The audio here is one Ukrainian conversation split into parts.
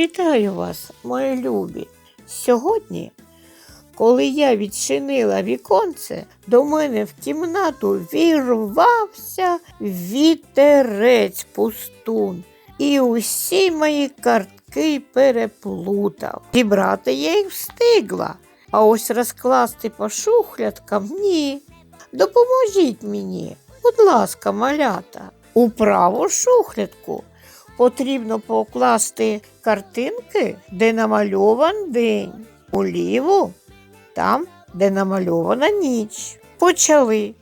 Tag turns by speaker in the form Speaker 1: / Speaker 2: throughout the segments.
Speaker 1: Вітаю вас, мої любі. Сьогодні, коли я відчинила віконце, до мене в кімнату вірвався вітерець пустун і усі мої картки переплутав. Зібрати я їх встигла, а ось розкласти по шухлядкам ні. Допоможіть мені, будь ласка, малята, у праву шухлядку потрібно покласти картинки, де намальован день, у ліву там, де намальована ніч. Почали.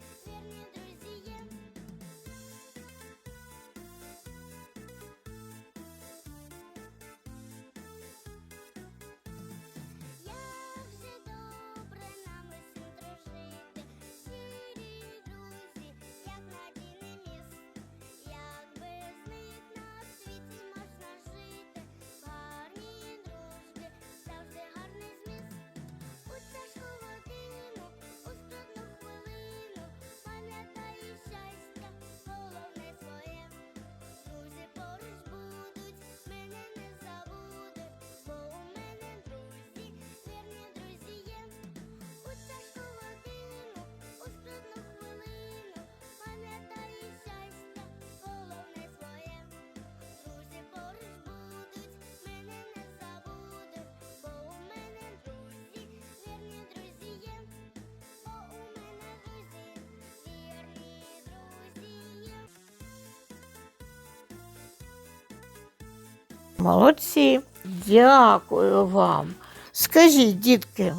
Speaker 1: Молодці. Дякую вам. Скажіть, дітки,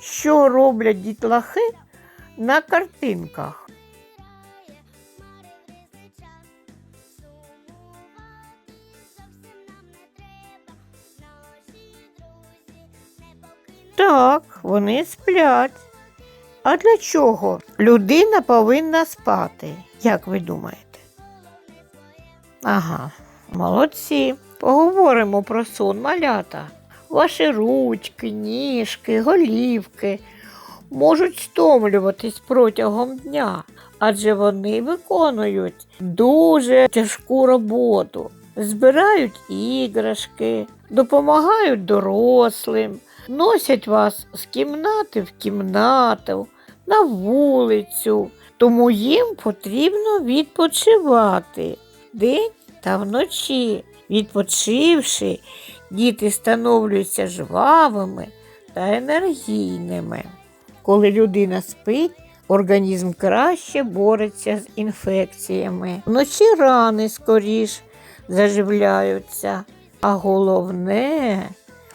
Speaker 1: що роблять дітлахи на картинках? Так, вони сплять. А для чого людина повинна спати? Як ви думаєте? Ага, молодці. Поговоримо про сон малята. Ваші ручки, ніжки, голівки можуть стомлюватись протягом дня, адже вони виконують дуже тяжку роботу, збирають іграшки, допомагають дорослим, носять вас з кімнати в кімнату, на вулицю. Тому їм потрібно відпочивати день та вночі. Відпочивши, діти становлюються жвавими та енергійними. Коли людина спить, організм краще бореться з інфекціями. Вночі рани скоріш заживляються, а головне,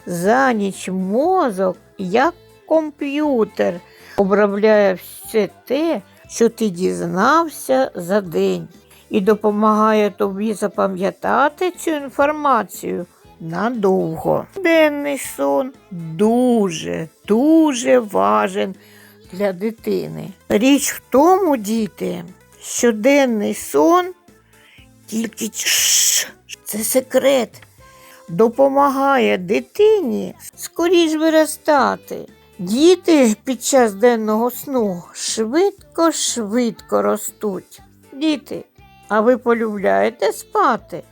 Speaker 1: за ніч мозок, як комп'ютер, обробляє все те, що ти дізнався за день, і допомагає тобі запам'ятати цю інформацію надовго. Денний сон дуже, дуже важен для дитини. Річ в тому, діти, що денний сон тільки це секрет. Допомагає дитині скоріш виростати. Діти під час денного сну швидко-швидко ростуть. Діти, а ви полюбляєте спати?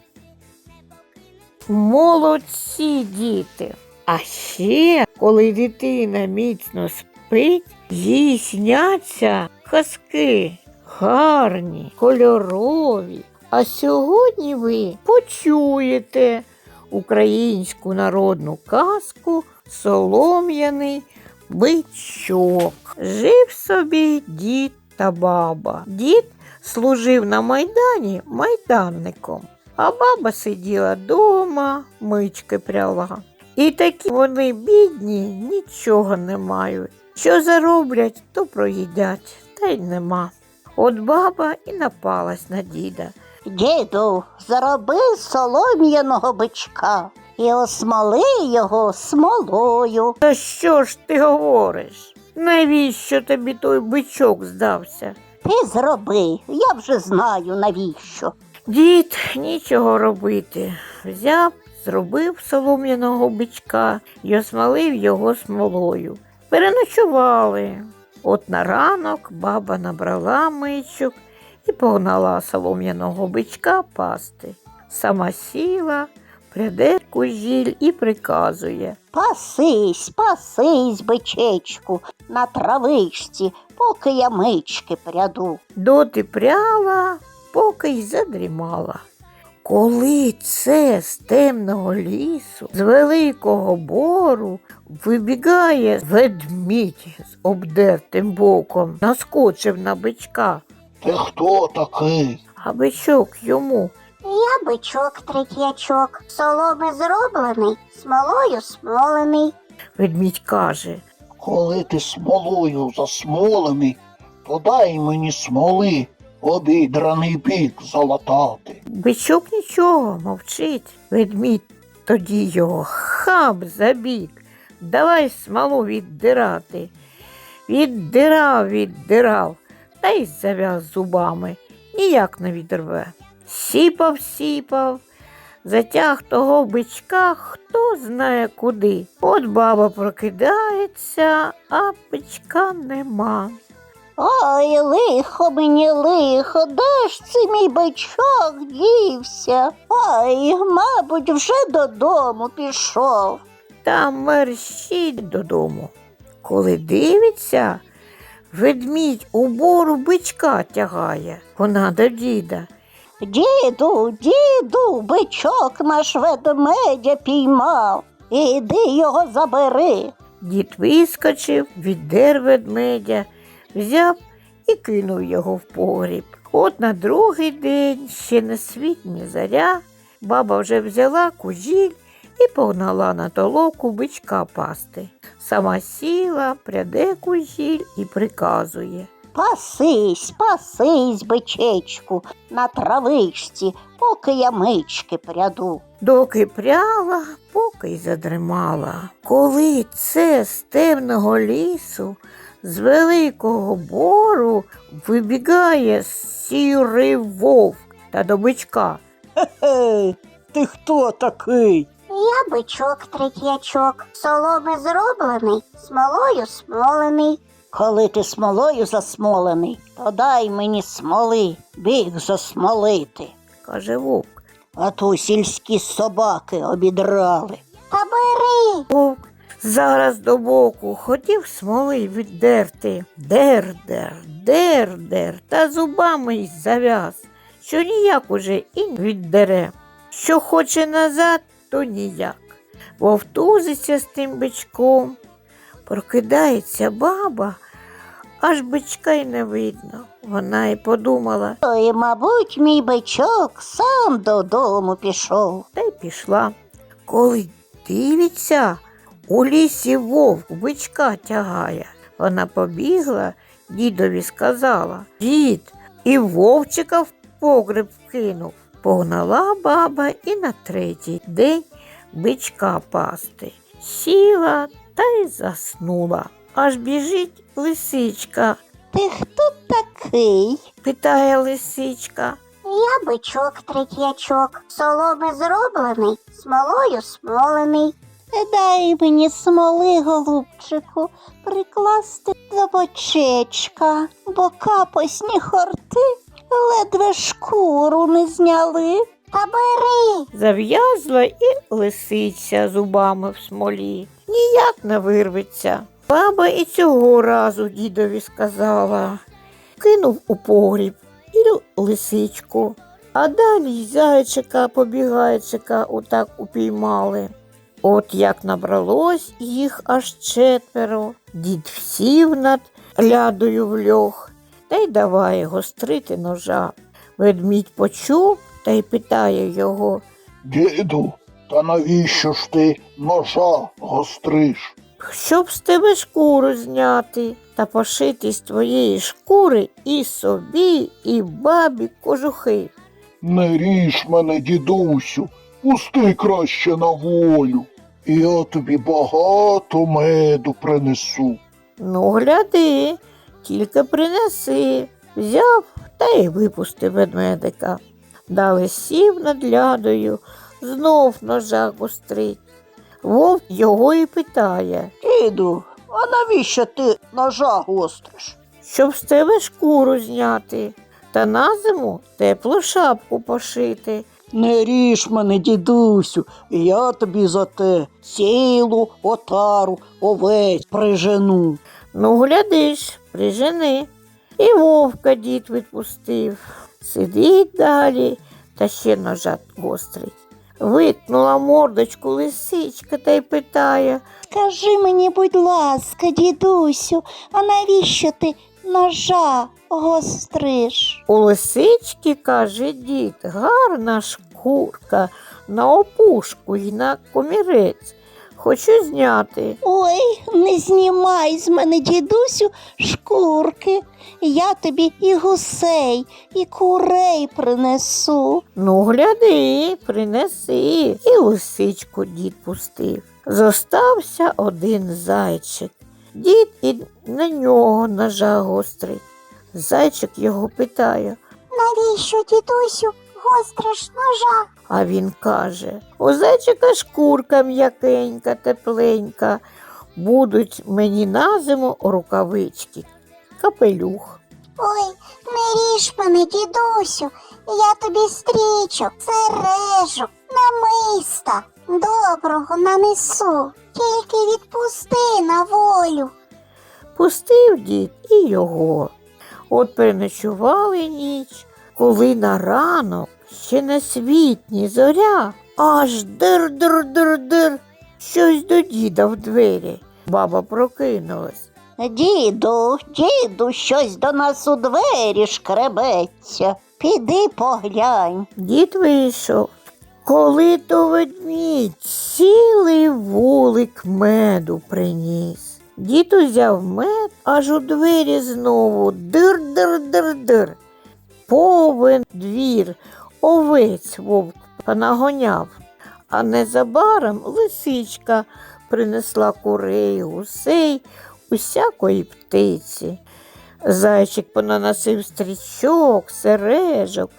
Speaker 1: Молодці діти. А ще, коли дитина міцно спить, їй сняться казки гарні, кольорові. А сьогодні ви почуєте українську народну казку Солом'яний бичок. Жив собі дід та баба. Дід служив на майдані майданником, а баба сиділа дома, мички пряла. І такі вони бідні, нічого не мають. Що зароблять, то проїдять, та й нема. От баба і напалась на діда.
Speaker 2: Діду, зароби солом'яного бичка і осмоли його смолою.
Speaker 1: Та що ж ти говориш? Навіщо тобі той бичок здався?
Speaker 2: Ти зроби, я вже знаю навіщо.
Speaker 1: Дід нічого робити. Взяв, зробив солом'яного бичка і осмолив його смолою. Переночували. От на ранок баба набрала мичок і погнала солом'яного бичка пасти. Сама сіла, пряде кужіль і приказує.
Speaker 2: Пасись, пасись, бичечку, на травичці, поки я мички пряду.
Speaker 1: Доти пряла, поки й задрімала. Коли це з темного лісу, з великого бору, вибігає ведмідь з обдертим боком, наскочив на бичка,
Speaker 3: Ти хто такий?
Speaker 1: а бичок йому.
Speaker 4: Я бичок третячок, соломи зроблений, смолою смолений.
Speaker 1: Ведмідь каже,
Speaker 3: Коли ти смолою засмолений, то дай мені смоли обідраний бік залатати.
Speaker 1: бичок нічого мовчить. Ведмідь тоді його хаб забік. Давай смолу віддирати. Віддирав, віддирав, та й зав'яз зубами, ніяк не відрве. Сіпав, сіпав, затяг того бичка хто знає куди. От баба прокидається, а бичка нема.
Speaker 2: Ой, лихо мені лихо, де ж цей мій бичок дівся? Ой, мабуть, вже додому пішов.
Speaker 1: та мерщить додому. Коли дивиться, ведмідь у бору бичка тягає. Вона до діда.
Speaker 2: Діду, діду, бичок наш ведмедя піймав. Іди його забери.
Speaker 1: Дід вискочив, віддер ведмедя, взяв і кинув його в погріб. От на другий день, ще не світ, ні заря, баба вже взяла кужіль і погнала на толоку бичка пасти. Сама сіла, пряде кужіль і приказує.
Speaker 2: Пасись, пасись, бичечку, на травичці, поки я мички пряду.
Speaker 1: Доки пряла, поки й задримала. Коли це з темного лісу, з великого бору вибігає сірий вовк та до бичка.
Speaker 2: Ей, ти хто такий?
Speaker 4: Я бичок третячок, соломи зроблений, смолою смолений.
Speaker 2: Коли ти смолою засмолений, то дай мені смоли, біг засмолити.
Speaker 1: каже вовк.
Speaker 2: А то сільські собаки обідрали.
Speaker 4: Та бери.
Speaker 1: Вовк зараз до боку хотів смоли віддерти. Дер, дер, дер, дер, та зубами й зав'яз, що ніяк уже і віддере. Що хоче назад, то ніяк. Вовтузиться з тим бичком. Прокидається баба, аж бичка й не видно. Вона й подумала,
Speaker 2: Ой, мабуть, мій бичок сам додому пішов.
Speaker 1: та й пішла. Коли дивиться, у лісі вовк бичка тягає. Вона побігла, дідові сказала Дід, і вовчика в погреб кинув. Погнала баба і на третій день бичка пасти. Сіла та й заснула. Аж біжить лисичка,
Speaker 2: Ти хто такий?
Speaker 1: питає лисичка.
Speaker 4: Я бичок третячок, соломи зроблений, смолою смолений.
Speaker 2: Дай мені смоли, голубчику, прикласти до бочечка, бо капосні хорти ледве шкуру не зняли.
Speaker 4: Та бери.
Speaker 1: Зав'язла і лисиця зубами в смолі. Ніяк не вирветься. Баба і цього разу дідові сказала. Кинув у погріб і лисичку. А далі зайчика побігайчика отак упіймали. От як набралось їх аж четверо, дід сів над лядою в льох та й давай гострити ножа. Ведмідь почув та й питає його,
Speaker 3: Діду, та навіщо ж ти ножа гостриш?
Speaker 1: щоб з тебе шкуру зняти та пошити з твоєї шкури і собі, і бабі кожухи.
Speaker 3: Не ріж мене, дідусю, пусти краще на волю, і я тобі багато меду принесу.
Speaker 1: Ну, гляди, тільки принеси. Взяв та й випустив ведмедика. Далі сів над лядою, знов ножа гострить. Вовк його і питає,
Speaker 2: Діду, а навіщо ти ножа гостриш?
Speaker 1: щоб з тебе шкуру зняти, та на зиму теплу шапку пошити,
Speaker 2: Не ріж мене, дідусю, я тобі за те цілу отару овець прижену.
Speaker 1: Ну, глядиш, прижени. І вовка дід відпустив. Сидить далі та ще ножа гострий. Витнула мордочку лисичка та й питає.
Speaker 2: Скажи мені, будь ласка, дідусю, а навіщо ти ножа гостриш?
Speaker 1: У лисички, каже дід, гарна шкурка на опушку й на комірець. Хочу зняти.
Speaker 2: Ой, не знімай з мене, дідусю, шкурки. Я тобі і гусей, і курей принесу.
Speaker 1: Ну, гляди, принеси. І лисичку дід пустив. Зостався один зайчик. Дід і на нього ножа гострий. Зайчик його питає,
Speaker 4: Навіщо, дідусю, гостриш ножа?
Speaker 1: а він каже: у зайчика шкурка м'якенька, тепленька. Будуть мені на зиму рукавички, капелюх.
Speaker 4: Ой, не ріж мене, дідусю, я тобі стрічок, сережу, намиста, доброго нанесу, тільки відпусти на волю.
Speaker 1: Пустив дід і його. От переночували ніч, коли на ранок ще на світні зоря, аж дир-дир-дир-дир, щось до діда в двері. Баба прокинулась.
Speaker 2: Діду, діду, щось до нас у двері шкребеться. Піди поглянь.
Speaker 1: Дід вийшов. Коли то ведмідь цілий вулик меду приніс. Дід узяв мед, аж у двері знову дир-дир-дир-дир. Повен двір, овець вовк понагоняв, а незабаром лисичка принесла курей, гусей, усякої птиці. Зайчик понаносив стрічок, сережок,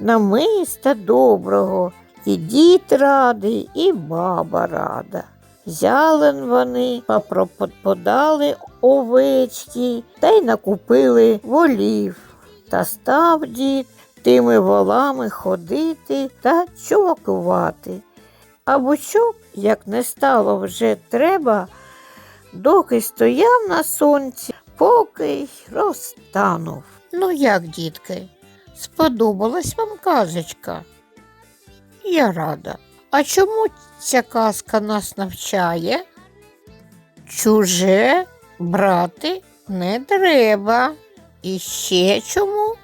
Speaker 1: намиста доброго, і дід радий, і баба рада. Взяли вони, попроподали овечки та й накупили волів. Та став дід тими волами ходити та чувакувати. А бучок, як не стало вже треба, доки стояв на сонці, поки й розтанув. Ну як, дітки, сподобалась вам казочка? Я рада. А чому ця казка нас навчає? Чуже брати не треба. І ще чому?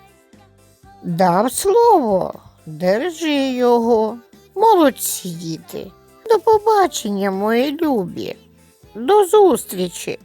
Speaker 1: Дав слово, держи його. Молодці діти. До побачення, мої любі. До зустрічі!